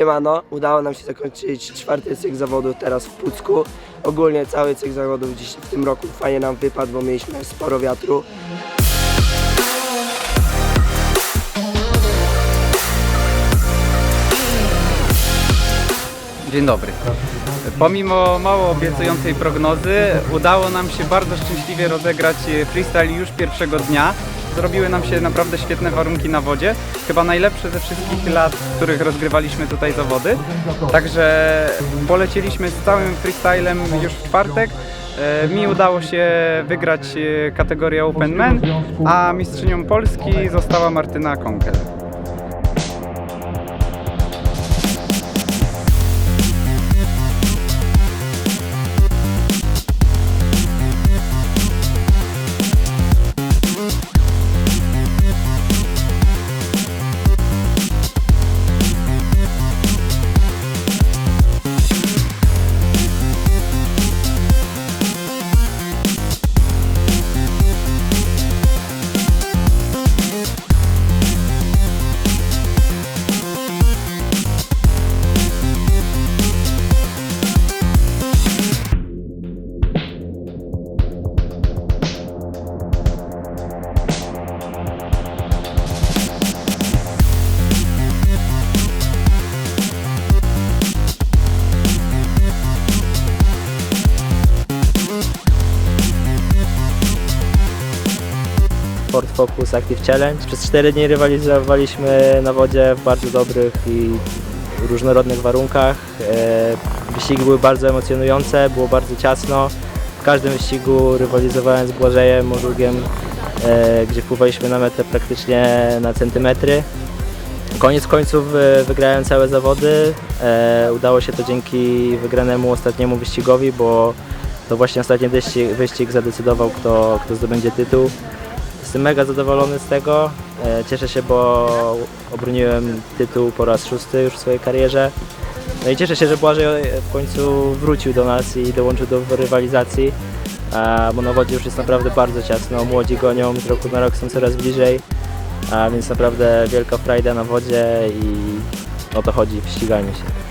Siemano, udało nam się zakończyć czwarty cykl zawodów teraz w Pucku. Ogólnie cały cykl zawodów dziś w tym roku fajnie nam wypadł, bo mieliśmy sporo wiatru. Dzień dobry. Pomimo mało obiecującej prognozy, udało nam się bardzo szczęśliwie rozegrać freestyle już pierwszego dnia. Zrobiły nam się naprawdę świetne warunki na wodzie. Chyba najlepsze ze wszystkich lat, w których rozgrywaliśmy tutaj zawody. Także polecieliśmy z całym freestylem już w czwartek. E, Mi udało się wygrać e, kategorię Open Men, a mistrzynią Polski została Martyna Konkel. Ford Focus Active Challenge. Przez 4 dni rywalizowaliśmy na wodzie w bardzo dobrych i różnorodnych warunkach. E, Wyścigi były bardzo emocjonujące, było bardzo ciasno. W każdym wyścigu rywalizowałem z Błażejem Morzugiem, e, gdzie pływaliśmy na metę praktycznie na centymetry. Koniec końców e, wygrałem całe zawody. Udało się to dzięki wygranemu ostatniemu wyścigowi, bo to właśnie ostatni wyścig, wyścig zadecydował, kto, kto zdobędzie tytuł. Jestem mega zadowolony z tego. E, Cieszę się, bo obroniłem tytuł po raz szósty już w swojej karierze. No i cieszę się, że Błażej w końcu wrócił do nas i dołączył do rywalizacji, bo na wodzie już jest naprawdę bardzo ciasno. Młodzi gonią, z roku na rok są coraz bliżej, a więc naprawdę wielka frajda na wodzie i o to chodzi w ściganiu się.